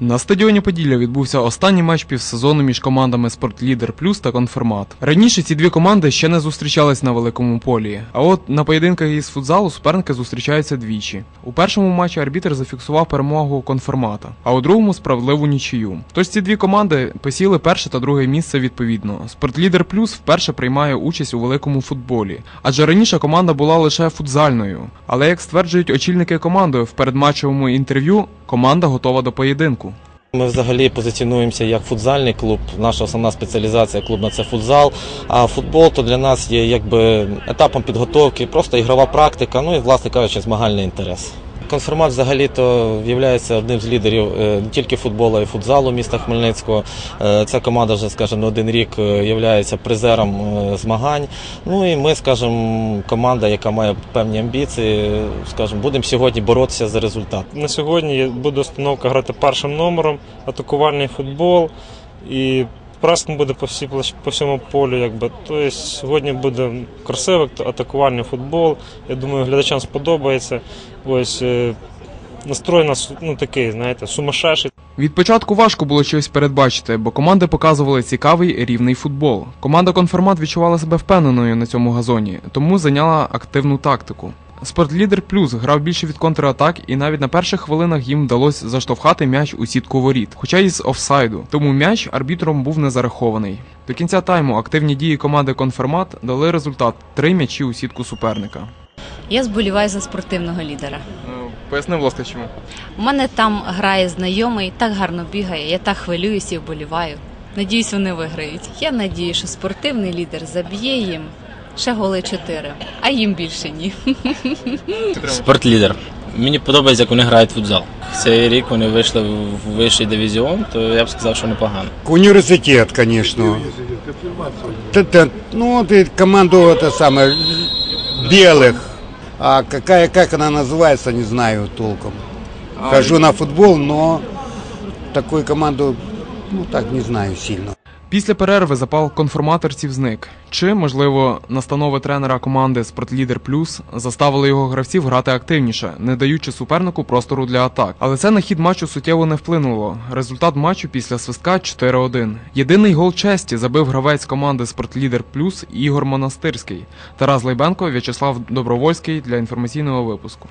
На стадіоні Поділля відбувся останній матч півсезону між командами Спортлідер Плюс та Конформат. Раніше ці дві команди ще не зустрічались на великому полі. А от на поєдинках із футзалу суперники зустрічаються двічі. У першому матчі арбітр зафіксував перемогу конформата, а у другому справедливу нічию. Тож ці дві команди посіли перше та друге місце відповідно. Спортлідер Плюс вперше приймає участь у великому футболі, адже раніше команда була лише футзальною. Але як стверджують очільники команди в передматчевому інтерв'ю, команда готова до поєдинку. Ми взагалі позиціонуємося як футзальний клуб. Наша основна спеціалізація клубна це футзал. А футбол то для нас є якби етапом підготовки, просто ігрова практика, ну і, власне кажучи, змагальний інтерес. Конформат взагалі то є одним з лідерів е, не тільки футболу, а й футзалу міста Хмельницького. Е, Ця команда вже, скажімо, один рік є призером е, змагань. Ну і ми, скажімо, команда, яка має певні амбіції. Скажімо, будемо сьогодні боротися за результат. На сьогодні буде установка грати першим номером, атакувальний футбол і пресинг буде по, площ- по всьому полю. Якби. Тобто сьогодні буде красивий атакувальний футбол. Я думаю, глядачам сподобається. Ось е, настрой нас ну, такий, знаєте, сумасшедший. Від початку важко було щось передбачити, бо команди показували цікавий рівний футбол. Команда Конформат відчувала себе впевненою на цьому газоні, тому зайняла активну тактику. Спортлідер Плюс грав більше від контратак, і навіть на перших хвилинах їм вдалося заштовхати м'яч у сітку воріт, хоча й з офсайду. Тому м'яч арбітром був не зарахований. До кінця тайму активні дії команди Конформат дали результат три м'ячі у сітку суперника. Я зболіваю за спортивного лідера. Поясни, будь ласка, чому? У мене там грає знайомий, так гарно бігає, я так хвилююся і вболіваю. Надіюсь, вони виграють. Я надію, що спортивний лідер заб'є їм ще голи чотири, а їм більше ні. Спортлідер. Мені подобається, як вони грають в футзал. Цей рік вони вийшли в вищий дивізіон, то я б сказав, що непогано. Университет, конечно. Это, ну, вот и команду это самое белых. А какая, как она называется, не знаю толком. Хожу на футбол, но такую команду, ну так не знаю сильно. Після перерви запал конформаторців зник. Чи, можливо, настанови тренера команди Спортлідер Плюс заставили його гравців грати активніше, не даючи супернику простору для атак. Але це на хід матчу суттєво не вплинуло. Результат матчу після свистка 4-1. Єдиний гол честі забив гравець команди Спортлідер Плюс Ігор Монастирський. Тарас Лейбенко, В'ячеслав Добровольський для інформаційного випуску.